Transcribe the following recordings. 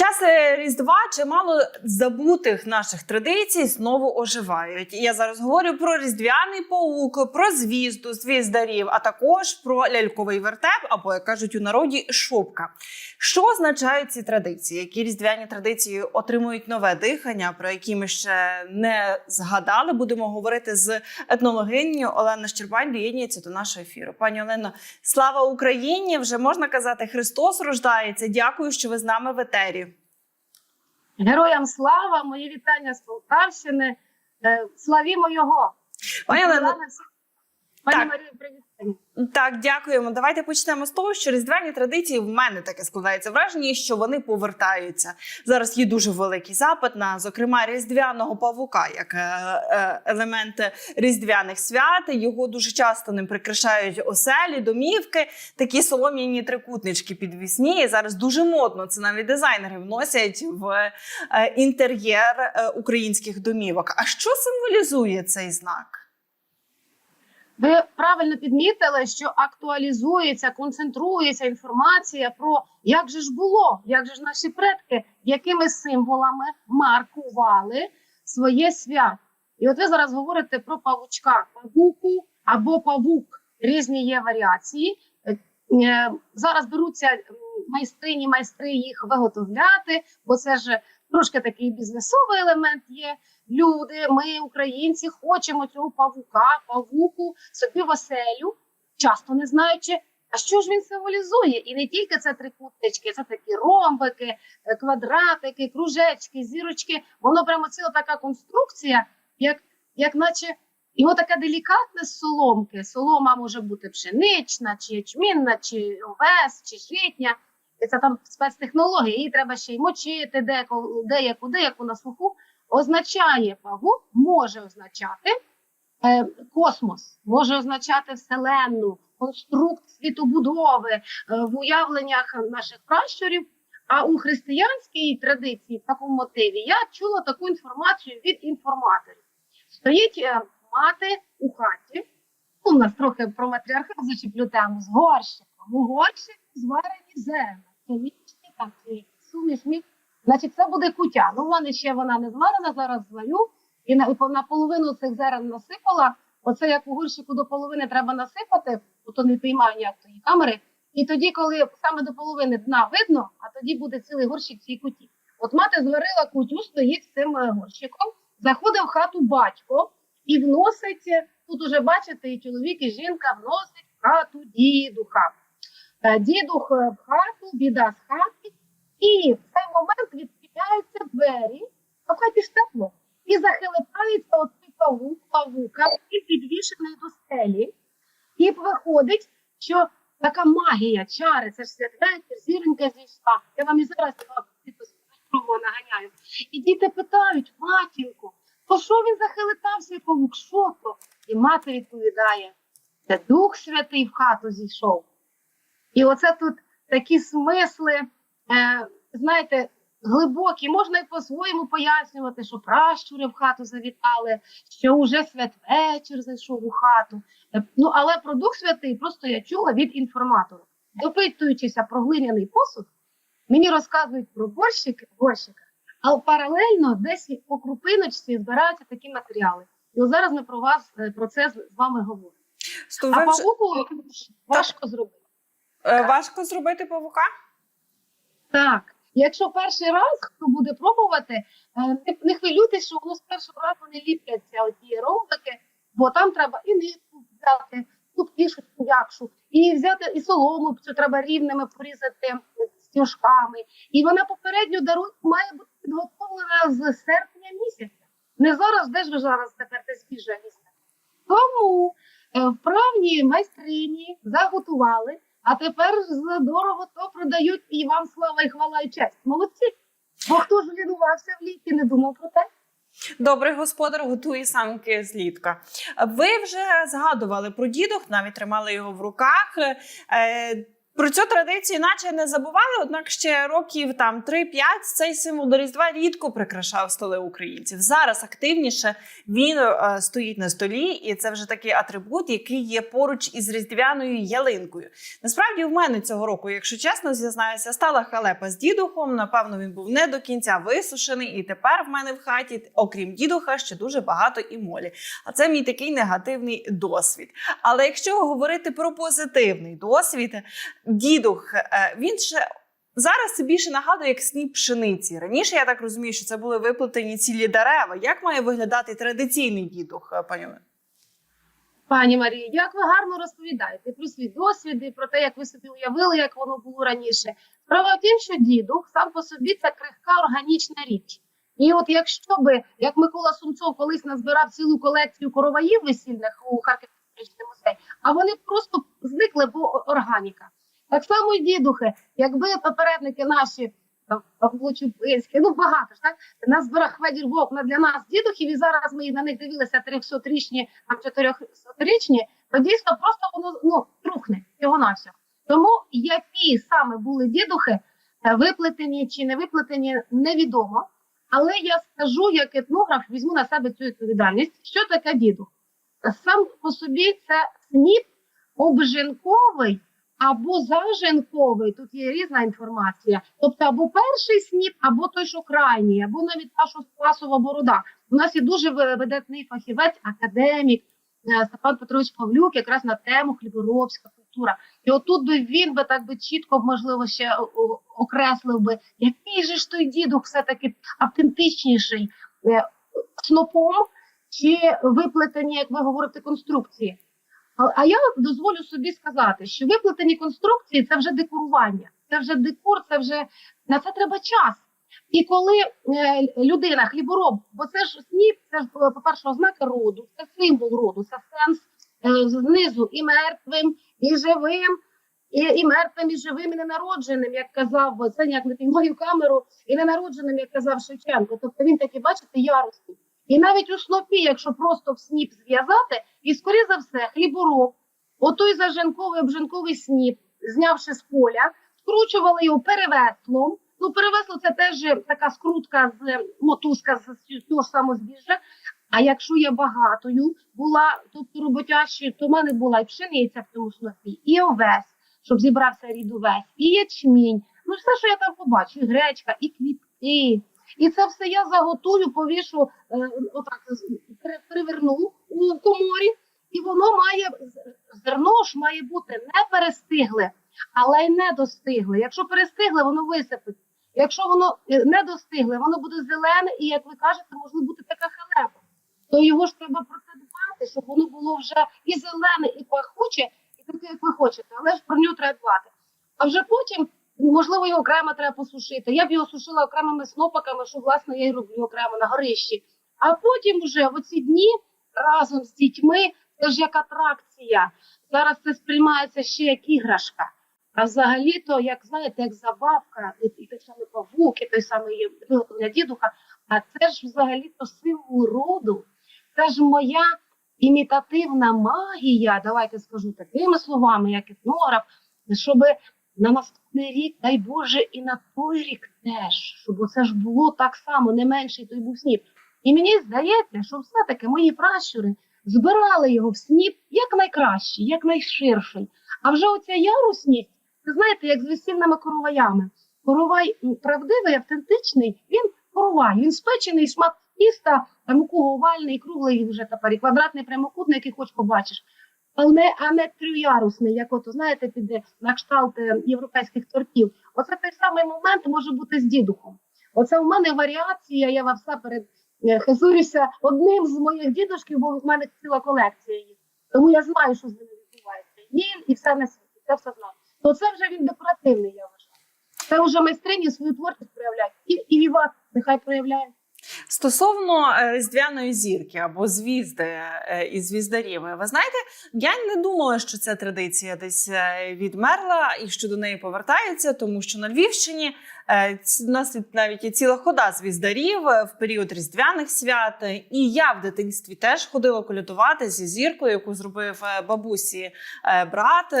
час е, Різдва чимало забутих наших традицій знову оживають. Я зараз говорю про різдвяний паук, про звізду, звіздарів, а також про ляльковий вертеп, або як кажуть у народі, шопка. Що означають ці традиції? Які різдвяні традиції отримують нове дихання, про які ми ще не згадали? Будемо говорити з етнологинею Оленою Щербань. Доєднується до нашого ефіру. Пані Олено, слава Україні! Вже можна казати, Христос рождається. Дякую, що ви з нами в етері. Героям слава, мої вітання з Полтавщини. Е, Славімо його. Пані Олено, Пані так. Марію, привітання. Так, дякуємо. Давайте почнемо з того, що різдвяні традиції в мене таке складається враження, що вони повертаються. Зараз є дуже великий запит на, зокрема, різдвяного павука, як е, е, елемент різдвяних свят. Його дуже часто ним прикрашають оселі, домівки, такі солом'яні трикутнички підвісні. І зараз дуже модно. Це навіть дизайнери вносять в е, інтер'єр українських домівок. А що символізує цей знак? Ви правильно підмітили, що актуалізується, концентрується інформація про як же ж було, як же ж наші предки, якими символами маркували своє свято. І от ви зараз говорите про павучка, павуку або павук. Різні є варіації. Е, е, Зараз беруться майстрині, майстри їх виготовляти, бо це ж трошки такий бізнесовий елемент є. Люди, ми, українці, хочемо цього павука, павуку собі в оселю, часто не знаючи, а що ж він символізує. І не тільки це трикутнички, це такі ромбики, е, квадратики, кружечки, зірочки. Воно прямо ціла така конструкція, як, як наче його таке делікатне з соломки. Солома може бути пшенична, чи ячмінна, чи овес, чи житня. Це там спецтехнологія. Її треба ще й мочити, деяку, деяку, деяку на суху. Означає павук, може означати е, космос, може означати вселенну, конструкт світобудови е, в уявленнях наших пращурів. А у християнській традиції, в такому мотиві, я чула таку інформацію від інформаторів. Стоїть е, мати у хаті. У нас трохи про матріархат зачеплю тему з горщиком. У горщику зварені зерна, хімічні там ці сумішні. Значить, це буде кутя. Ну, в мене ще вона не зварена, зараз зварю. І на, на половину цих зерен насипала. Оце як у горщику до половини треба насипати, бо то не піймаю ніяк тої камери. І тоді, коли саме до половини дна видно, а тоді буде цілий горщик цій куті. От мати зварила кутю, стоїть з цим е, горщиком, заходить в хату батько і вносить, е, тут уже бачите, і чоловік, і жінка вносить в хату дідуха. Е, Дідух в хату, біда з хати, і в цей момент відчиняються двері, а в хаті ж тепло, і захилипається оцей павук, павука, і підвішений до стелі, і виходить, що така магія, чари, це ж святвечір, зіронька зійшла. Я вам і зараз його наганяю. І діти питають, матінку, то що він захилитався, павук, що то? І мати відповідає, це Дух Святий в хату зійшов. І оце тут такі смисли, е, знаєте, глибокі, можна і по-своєму пояснювати, що пращури в хату завітали, що вже святвечір зайшов у хату. Е, Ну, але про Дух Святий просто я чула від інформатора. Допитуючися про глиняний посуд, мені розказують про борщики, борщика, а паралельно десь по крупиночці збираються такі матеріали. І от зараз ми про вас е, про це з вами говоримо. А павуку важко зробити. Е, Важко зробити павука? Так, якщо перший раз хто буде пробувати, е, не, хвилюйтесь, що воно з першого разу не ліпляться оті ромбики, бо там треба і нитку взяти, тупішу, м'якшу, і взяти і солому, цю треба рівними порізати стіжками. І вона попередньо дарує має бути підготовлена з серпня місяця. Не зараз, де ж ви зараз тепер те збіжжя місяця. Тому е, вправні майстрині заготували. А тепер за дорого то продають і вам слава і хвала і честь. Молодці. Бо хто ж лінувався в літі, не думав про те. Добрий господар готує самки з літка. Ви вже згадували про дідух, навіть тримали його в руках. Про цю традицію наче не забували, однак ще років там 3-5 цей символ до Різдва рідко прикрашав столи українців. Зараз активніше він е, стоїть на столі, і це вже такий атрибут, який є поруч із різдвяною ялинкою. Насправді, в мене цього року, якщо чесно, зізнаюся, стала халепа з дідухом. Напевно, він був не до кінця висушений, і тепер в мене в хаті, окрім дідуха, ще дуже багато і молі. А це мій такий негативний досвід. Але якщо говорити про позитивний досвід, дідух е, він ще. Зараз це більше нагадує як сніп пшениці. Раніше я так розумію, що це були виплетені цілі дерева. Як має виглядати традиційний дідух, е, пані Пані Марії, як ви гарно розповідаєте про свій досвід і про те, як ви собі уявили, як воно було раніше. Справа в тім, що дідух сам по собі це крихка органічна річ. І от якщо би, як Микола Сумцов колись назбирав цілу колекцію короваїв весільних у Харківському музеї, а вони просто зникли, бо органіка. Так само і дідухи, якби попередники наші Чупинський, ну багато ж так нас збира Хведір Вовк для нас дідухів, і зараз ми на них дивилися 300-річні, там 400-річні, то дійсно просто воно ну, трухне його на все. Тому які саме були дідухи, е, виплетені чи не виплетені, невідомо. Але я скажу, як етнограф, візьму на себе цю відповідальність, що таке дідух. Сам по собі це сніп обжинковий або зажинковий. Тут є різна інформація. Тобто, або перший сніп, або той, що крайній, або навіть та, що спасова борода. У нас є дуже видатний фахівець, академік е, Степан Петрович Павлюк, якраз на тему хліборобська культура. І отут би він би так би чітко, можливо, ще окреслив би, який же ж той дідух все-таки автентичніший е, снопом чи виплетені, як ви говорите, конструкції. А- я дозволю собі сказати, що виплетені конструкції це вже декорування, це вже декор, це вже на це треба час. І коли е, людина, хлібороб, бо це ж сніп, це ж е, по-перше, ознака роду, це символ роду, це сенс е, знизу і мертвим, і живим, і, і мертвим, і живим, і ненародженим, як казав це як не мою камеру, і ненародженим, як казав Шевченко. Тобто він такий, бачите, ярусний. І навіть у снопі, якщо просто в сніп зв'язати, і скоріше за все, хлібороб, отой зажинковий обжинковий сніп, знявши з поля, скручували його перевеслом. Ну, перевесло це теж така скрутка з мотузка з того ж самого збіжжя. А якщо я багатою була, тобто роботящою, то в мене була і пшениця в тому снопі, і овес, щоб зібрався рід овес, і ячмінь. Ну, все, що я там побачу, і гречка, і квітки. І це все я заготую, повішу, е, отак приверну у коморі, і воно має зерно ж має бути не перестигле, але й не достигле. Якщо перестигле, воно висипить. Якщо воно е, не достигле, воно буде зелене, і як ви кажете, може бути така халепа. То його ж треба про це дбати, щоб воно було вже і зелене, і пахуче, і таке, як ви хочете, але ж про нього треба дбати. А вже потім, можливо, його окремо треба посушити. Я б його сушила окремими снопаками, що власне я й роблю окремо на горищі. А потім вже в оці дні разом з дітьми це ж як атракція. Зараз це сприймається ще як іграшка. А взагалі-то, як знаєте, як забавка, і, той самий павук, і той самий виготовлення дідуха, а це ж взагалі-то символ роду. Це ж моя імітативна магія, давайте скажу такими словами, як етнограф, щоб на наступний рік, дай Боже, і на той рік теж, щоб це ж було так само, не менший той був сніп. І мені здається, що все-таки мої пращури збирали його в сніп як найкращий, як найширший. А вже оця ярусність, ви знаєте, як з весільними короваями. Коровай правдивий, автентичний, він коровай, він спечений шмат тіста, а муку овальний, круглий вже тепер, і квадратний прямокутний, який хоч побачиш. Але а не трьоярусний, як от, знаєте, піде на кшталт е, європейських тортів. Оце той самий момент може бути з дідухом. Оце у мене варіація, я вам все перед е, хизуюся одним з моїх дідушків, бо в мене ціла колекція їх. Тому я знаю, що з ними відбувається. Він і все на світі, це все знаю. То це вже він декоративний, я вважаю. Це вже майстрині свою творчість проявляють. І, і віват нехай проявляє. Стосовно е, різдвяної зірки або звізди е, і звіздарів, ви знаєте, я не думала, що ця традиція десь е, відмерла і що до неї повертаються, тому що на Львівщині у нас навіть є ціла хода звіздарів в період різдвяних свят. І я в дитинстві теж ходила колядувати зі зіркою, яку зробив бабусі брат.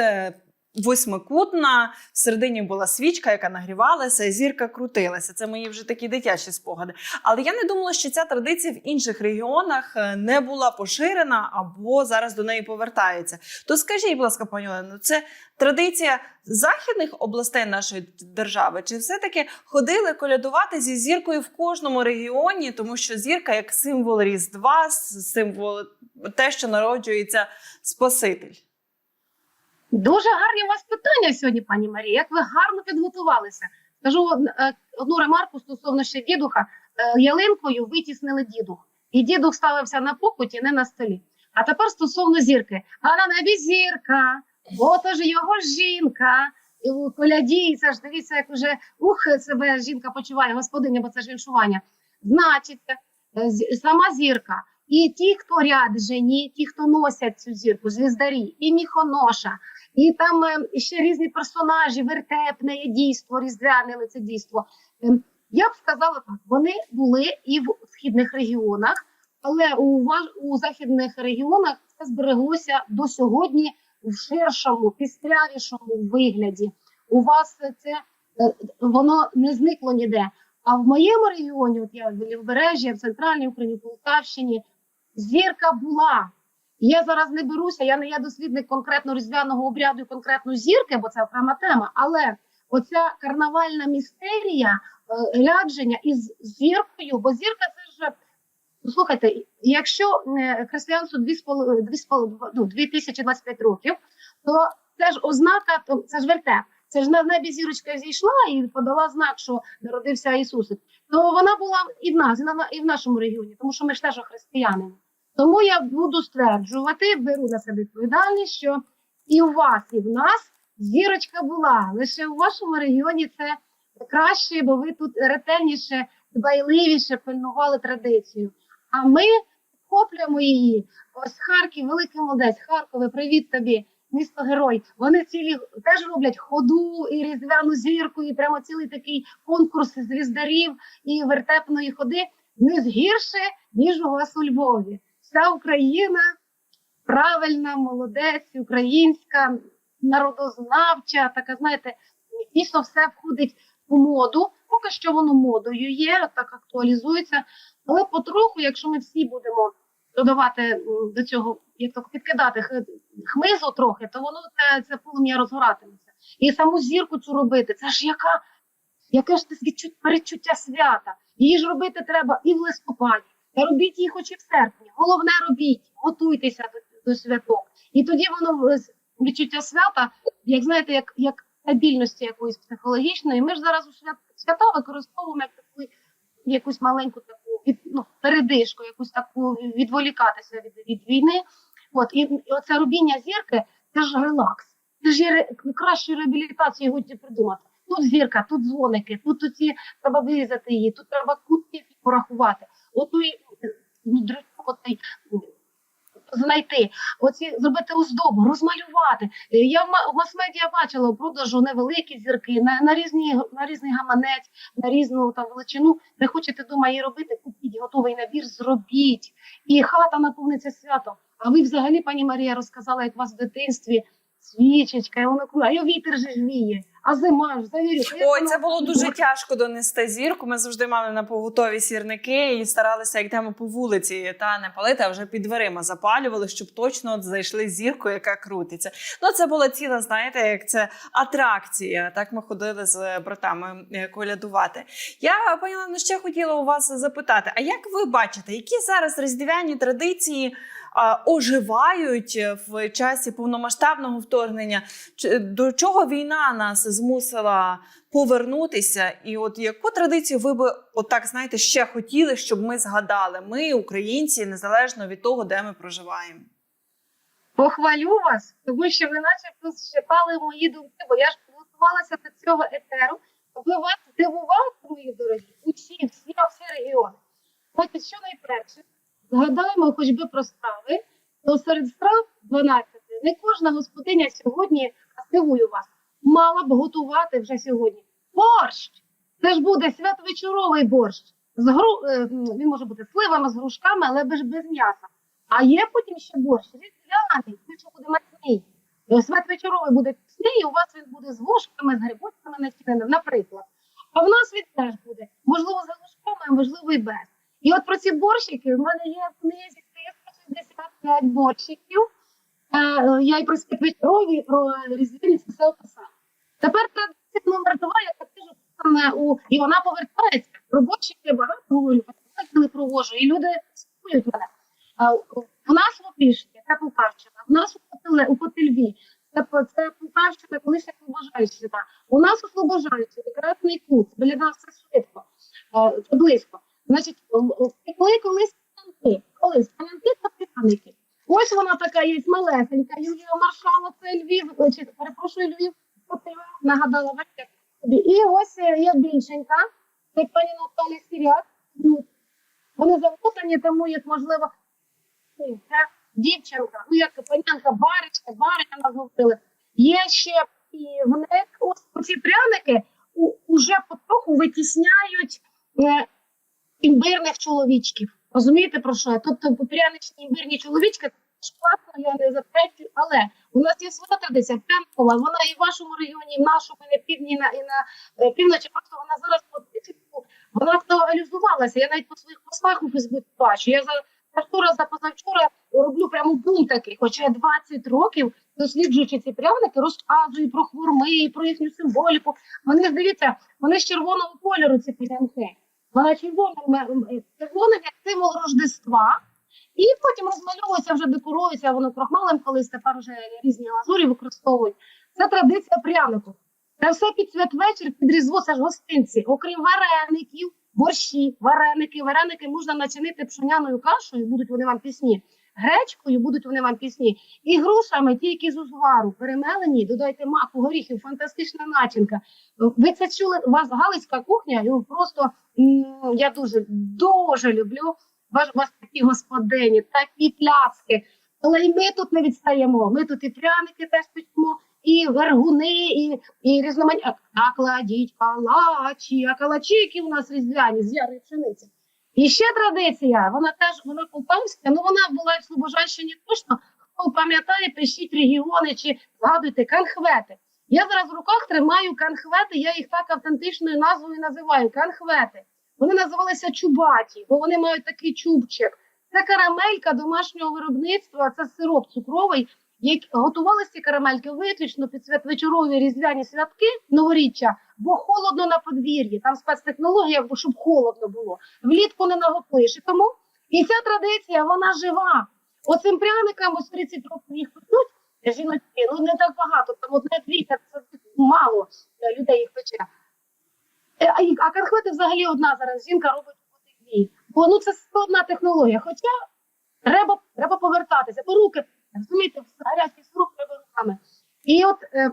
Восьмикутна, всередині була свічка, яка нагрівалася, зірка крутилася. Це мої вже такі дитячі спогади. Але я не думала, що ця традиція в інших регіонах е, не була поширена або зараз до неї повертається. То скажіть, будь ласка, пані Олено, це традиція західних областей нашої держави? Чи все-таки ходили колядувати зі зіркою в кожному регіоні, тому що зірка як символ Різдва, символ те, що народжується Спаситель? Дуже гарні у вас питання сьогодні, пані Марія. Як ви гарно підготувалися? Скажу е, одну ремарку стосовно ще дідуха. Е, Ялинкою витіснили дідух, і дідух ставився на покуті, не на столі. А тепер стосовно зірки. А на небі зірка, бо то ж його жінка. І у коляді, це ж дивіться, як уже ух, себе жінка почуває, господиня, бо це ж віншування. Значить, е, сама зірка. І ті, хто ряджені, ті, хто носять цю зірку, звіздарі, і міхоноша, і там е, ще різні персонажі, вертепне дійство, різдвяне лицедійство. Ем, Я б сказала так: вони були і в східних регіонах, але у, у західних регіонах це збереглося до сьогодні в ширшому, пістрявішому вигляді. У вас це е, воно не зникло ніде. А в моєму регіоні, от я в Лівбережжі, в центральній Україні, в Полтавщині, зірка була. Я зараз не беруся, я не є дослідник конкретно різдвяного обряду і конкретно зірки, бо це окрема тема. Але оця карнавальна містерія е, рядження із зіркою, бо зірка це ж. Слухайте, якщо е, християнству ну, 2025 років, то це ж ознака, це ж вертеп. Це ж на небі зірочка зійшла і подала знак, що народився Ісусик. То вона була і в нас, і на- і в нашому регіоні, тому що ми ж теж християни. Тому я буду стверджувати, беру на себе відповідальність, що і у вас, і в нас зірочка була. Лише у вашому регіоні це краще, бо ви тут ретельніше, дбайливіше пильнували традицію. А ми хоплюємо її. Ось Харків, великий молодець, Харкове, привіт тобі, місто герой. Вони цілі теж роблять ходу і різдвяну зірку, і прямо цілий такий конкурс звіздарів і вертепної ходи. Не гірше, ніж у вас у Львові. Вся Україна правильна, молодець, українська, народознавча, така, знаєте, дійсно все входить у моду. Поки що воно модою є, так актуалізується. Але потроху, якщо ми всі будемо додавати до цього, як так підкидати хмизу трохи, то воно це, це полум'я розгоратиметься. І саму зірку цю робити, це ж яка, яке ж це відчут, передчуття свята. Її ж робити треба і в листопаді. Та робіть її хоч і в серпні. Головне робіть, готуйтеся до, до святок. І тоді воно відчуття свята, як знаєте, як, як стабільності якоїсь психологічної. Ми ж зараз у свят, свята використовуємо як таку якусь маленьку таку ну, передишку, якусь таку відволікатися від, від війни. От і, і оце рубіння зірки це ж релакс. Це ж є ре- кращою реабілітацією годі придумати. Тут зірка, тут дзвоники, тут оці треба вирізати її, тут треба кутки порахувати. Отой ну, дрючок оцей, м, знайти, оці зробити оздобу, розмалювати. Е, Я в ма- мас-медіа бачила у продажу невеликі зірки на, на різні на різний гаманець, на різну там величину. Не хочете вдома її робити, купіть готовий набір, зробіть. І хата наповниться святом. А ви взагалі, пані Марія, розказала, як у вас в дитинстві свічечка, і воно кругла, а й вітер же віє, а зима ж завірю. Ой, це було дуже тяжко донести зірку. Ми завжди мали на поготові сірники і старалися, як йдемо по вулиці, та не палити, а вже під дверима запалювали, щоб точно от зайшли зірку, яка крутиться. Ну це була ціла, знаєте, як це атракція. Так ми ходили з братами е, колядувати. Я пані Олено, ще хотіла у вас запитати: а як ви бачите, які зараз різдвяні традиції? Оживають в часі повномасштабного вторгнення, до чого війна нас змусила повернутися? І от яку традицію ви би отак знаєте ще хотіли, щоб ми згадали? Ми, українці, незалежно від того, де ми проживаємо? Похвалю вас, тому що ви наче щепали мої думки, бо я ж підготувалася до цього етеру, аби вас дивувати, мої дорогі, усі, всі, всі регіони. От що найперше, згадаємо хоч би про страви, то серед страв 12 не кожна господиня сьогодні, а здивую вас, мала б готувати вже сьогодні. Борщ! Це ж буде святвечоровий борщ. З гру... е, Він може бути сливами, з грушками, але без, без м'яса. А є потім ще борщ різдвяний, що буде матній. е, свят вечоровий буде пісний, і у вас він буде з вошками, з грибочками начиненим, наприклад. А в нас він теж буде, можливо, за ложками, а можливо, і без. І от про ці борщики в мене є в книзі 365 борщиків. Е, Я і про святвечорові, і про різдвяні це все описала. Тепер традиція номер два, яка теж описана у і вона повертається. Про борщики багато говорю, коли провожу, і люди спілкують мене. А, У нас в Опішні, це Полтавщина, у нас у Котельві, це, це Полтавщина, колишня Слобожанщина. У нас у Слобожанщині, Красний Кут, біля нас це швидко, е, це близько. Значить, пекли колись панянки, колись панянки та пряники. Ось вона така є малесенька, Юлія Маршала, це Львів, е, чи, перепрошую, Львів, Котельва, нагадала, собі. І ось е, є більшенька, це пані Наталя Сіряк. Ну, Вони замотані, тому як можливо це дівчинка, ну як панянка баричка, баричка нас говорили. Є ще і в них ось ці пряники уже потроху витісняють е, імбирних чоловічків. Розумієте про що? Тобто пряничні імбирні чоловічки це класно, я не заперечую, але у нас є своя традиція прянкова, вона і в вашому регіоні, і в нашому, і на півдні, і на, і на е, півночі. Просто вона зараз по вона актуалізувалася. Я навіть по своїх постах у Фейсбуці бачу. Я за вчора за позавчора роблю прямо бум такий, хоча я 20 років досліджуючи ці пряники, розказую про хворми, про їхню символіку. Вони дивіться, вони з червоного кольору ці прянки. Вона червоним, як символ Рождества. І потім розмальовується, вже декорується, воно крохмалем колись тепер вже різні лазурі використовують. Це традиція прянику. Це все під святвечір, під різдво, це ж гостинці. Окрім вареників, борщі, вареники. Вареники можна начинити пшеняною кашею, будуть вони вам пісні. Гречкою будуть вони вам пісні. І грушами тільки з узвару перемелені, додайте маку, горіхів, фантастична начинка. Ви це чули? У вас галицька кухня, і просто я дуже дуже люблю. Ваш вас такі господині, такі пляцки. Але і ми тут не відстаємо. Ми тут і пряники теж печемо, і вергуни, і, і різноманітні. А, кладіть калачі, а калачі, які у нас різдвяні з ярої пшениці. І ще традиція, вона теж вона полтавська, ну вона була в Слобожанщині точно. Хто пам'ятає, пишіть регіони чи згадуйте канхвети. Я зараз в руках тримаю канхвети, я їх так автентичною назвою називаю канхвети. Вони називалися чубаті, бо вони мають такий чубчик. Це карамелька домашнього виробництва, це сироп цукровий. Як готувалися карамельки виключно під святвечорові різдвяні святки новоріччя, бо холодно на подвір'ї. Там спецтехнологія, щоб холодно було. Влітку не нагоплиш. Тому і ця традиція вона жива. Оцим пряникам ось 30 років їх печуть. Жіночки, ну не так багато, там одне-дві, це мало е, людей їх пече. Е, А, а взагалі одна зараз жінка робить дві. Бо ну це складна технологія. Хоча треба, треба повертатися, бо руки, розумієте, гарячий рук треба руками. І от е,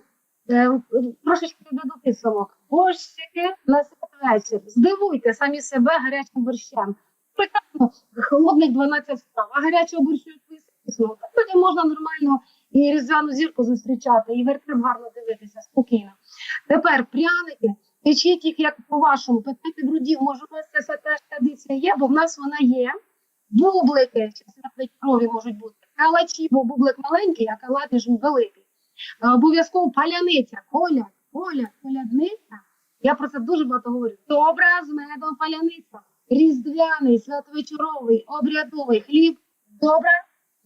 е, трошечки до підсумок. Борщики на святвечір. Здивуйте самі себе гарячим борщем. Прекрасно, холодних 12 страв, а гарячого борщу звісно. Тоді можна нормально і різдвяну зірку зустрічати, і вертеп гарно дивитися спокійно. Тепер пряники. Печіть їх як по-вашому, питайте брудів, може у вас це теж традиція є, бо в нас вона є. Бублики, чи крові можуть бути. Калачі, бо бублик маленький, а калати ж великий. Обов'язково паляниця, коля, коля, колядниця. Я про це дуже багато говорю. Добра з медом паляниця. Різдвяний, святвечоровий, обрядовий хліб. Добра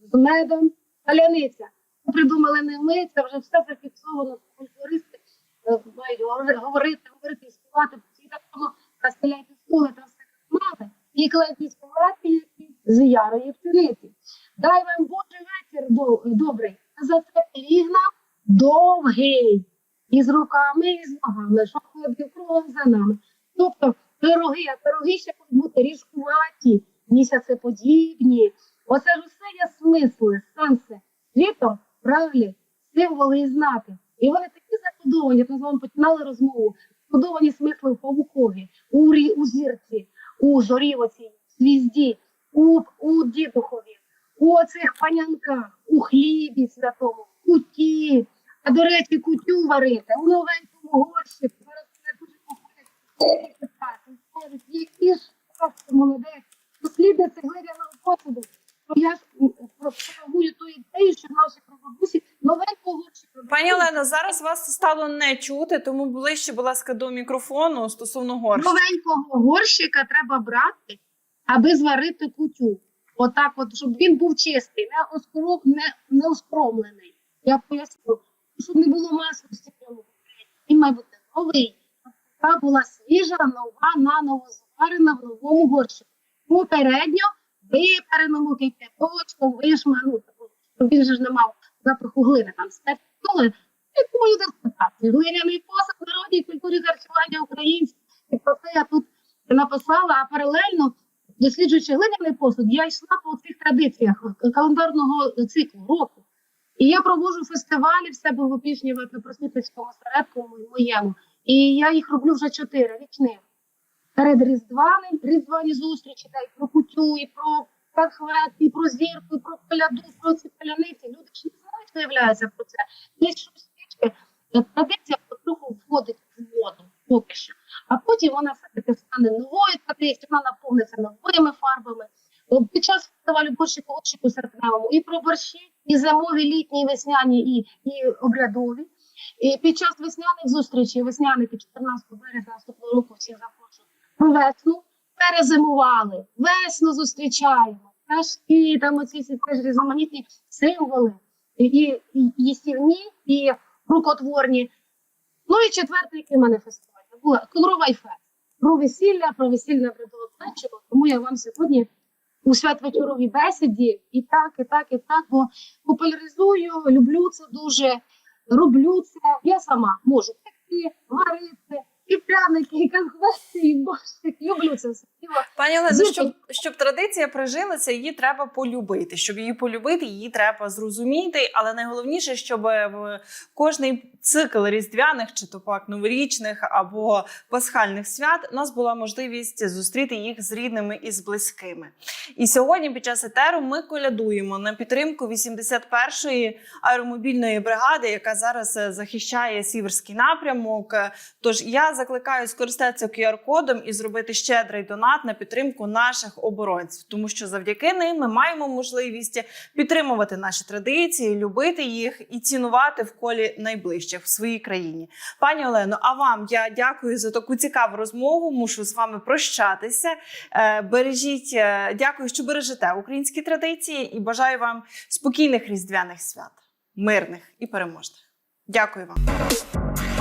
з медом паляниця. Це придумали не ми, це вже все зафіксовано. Фольклористи е, мають говори- говорити, говорити, співати, всі так само розстріляйте стули та все мали. І кладіть палатки з ярої пшениці. Дай вам Божий вечір добрий, а за це рігна довгий. І з руками, і з ногами, що ходив кругом за нами. Тобто пироги, а пироги ще можуть бути ріжкуваті, місяцеподібні. Оце ж усе є смисли, сенси. Літо, правильно, символи і знаки. І вони такі закодовані, як ми з вами починали розмову, закодовані смисли в павукові, у, у зірці, у зорі оцій, звізді, у, у дідухові, у оцих панянках, у хлібі святому, куті. А до речі, кутю варити, у новенькому горщику. Зараз мене дуже походять питати. Скажуть, які ж просто молодець, дослідниця глиняного посуду. Я ж пропагую ту ідею, що наші прабабусі горщика Пані Олено, зараз вас стало не чути, тому ближче, будь ласка, до мікрофону стосовно горщика. Новенького горщика треба брати, аби зварити кутю. Отак, от, щоб він був чистий, не, оскором, не, не оскромлений. Я поясню, щоб не було масності в. Він має бути новий. Така була свіжа, нова, наново зварена в новому горщику. Попередньо випереному кипяточком, вишману, щоб він же ж не мав запаху глини, там стерпнули. І мою дискутацію. Глиняний посуд в народній культурі харчування українців. І про це я тут написала, а паралельно, досліджуючи глиняний посуд, я йшла по цих традиціях календарного циклу року. І я проводжу фестивалі в себе в опішні в етнопросвітницькому осередку моєму. І я їх роблю вже чотири річних. Перед Різдваним, Різдвані зустрічі, та й про кутю, і про перхвет, і про зірку, і про коляду, про ці поляниці. Люди ж не знають, виявляється про це. Щось трішки е, традиція потроху входить в воду поки що. А потім вона все-таки стане новою традицією, вона наповниться новими фарбами. Під час фестивалю борщі колочику серпневому і про борщі, і зимові, літні, і весняні, і, і обрядові. І під час весняних зустрічей, весняники 14 березня наступного року всіх запрошую про весну. Перезимували, весну зустрічаємо. Пташки, там оці всі теж різноманітні символи, і, і, і їстівні, і рукотворні. Ну і четвертий, який мене фестиваль, була Кольоровий фест. Про весілля, про весільне предолоплечиво. Тому я вам сьогодні у святвечоровій бесіді і так, і так, і так, бо популяризую, люблю це дуже, роблю це. Я сама можу пекти, варити, і пряники, і конфети, і борщик. Люблю це все. Пані Олено, щоб, щоб традиція прижилася, її треба полюбити. Щоб її полюбити, її треба зрозуміти. Але найголовніше, щоб в кожний цикл різдвяних чи то пак новорічних або пасхальних свят у нас була можливість зустріти їх з рідними і з близькими. І сьогодні, під час етеру, ми колядуємо на підтримку 81-ї аеромобільної бригади, яка зараз е, захищає сіверський напрямок. Е, Тож я закликаю скористатися QR-кодом і зробити щедрий донат на підтримку наших оборонців, тому що завдяки ним ми маємо можливість підтримувати наші традиції, любити їх і цінувати в колі найближчих в своїй країні. Пані Олено, а вам я дякую за таку цікаву розмову. Мушу з вами прощатися. Е, Бережіть, е, дякую, що бережете українські традиції, і бажаю вам спокійних різдвяних свят, мирних і переможних. Дякую вам.